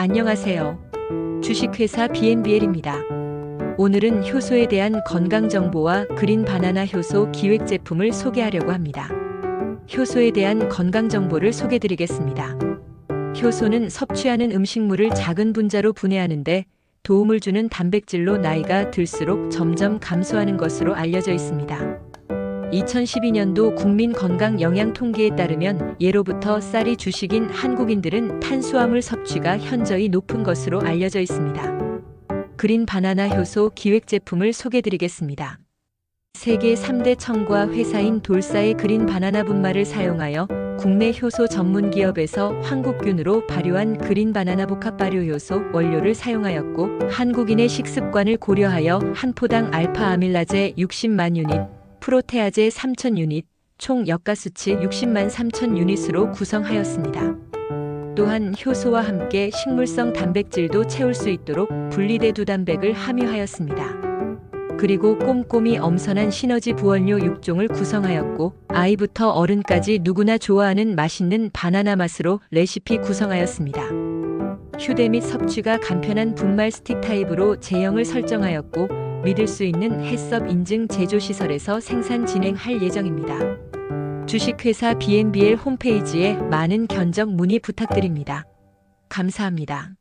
안녕하세요. 주식회사 BNBL입니다. 오늘은 효소에 대한 건강 정보와 그린 바나나 효소 기획 제품을 소개하려고 합니다. 효소에 대한 건강 정보를 소개드리겠습니다. 효소는 섭취하는 음식물을 작은 분자로 분해하는데 도움을 주는 단백질로 나이가 들수록 점점 감소하는 것으로 알려져 있습니다. 2012년도 국민 건강 영양 통계에 따르면 예로부터 쌀이 주식인 한국인들은 탄수화물 섭취가 현저히 높은 것으로 알려져 있습니다. 그린 바나나 효소 기획 제품을 소개드리겠습니다. 세계 3대 청과 회사인 돌사의 그린 바나나 분말을 사용하여 국내 효소 전문 기업에서 황국균으로 발효한 그린 바나나 복합 발효 효소 원료를 사용하였고 한국인의 식습관을 고려하여 한 포당 알파 아밀라제 60만 유닛, 프로테아제 3천 유닛, 총 역가 수치 60만 3천 유닛으로 구성하였습니다. 또한 효소와 함께 식물성 단백질도 채울 수 있도록 분리대 두 단백을 함유하였습니다. 그리고 꼼꼼히 엄선한 시너지 부원료 6종을 구성하였고 아이부터 어른까지 누구나 좋아하는 맛있는 바나나 맛으로 레시피 구성하였습니다. 휴대 및 섭취가 간편한 분말 스틱 타입으로 제형을 설정하였고 믿을 수 있는 해썹 인증 제조 시설에서 생산 진행할 예정입니다. 주식회사 BNBL 홈페이지에 많은 견적 문의 부탁드립니다. 감사합니다.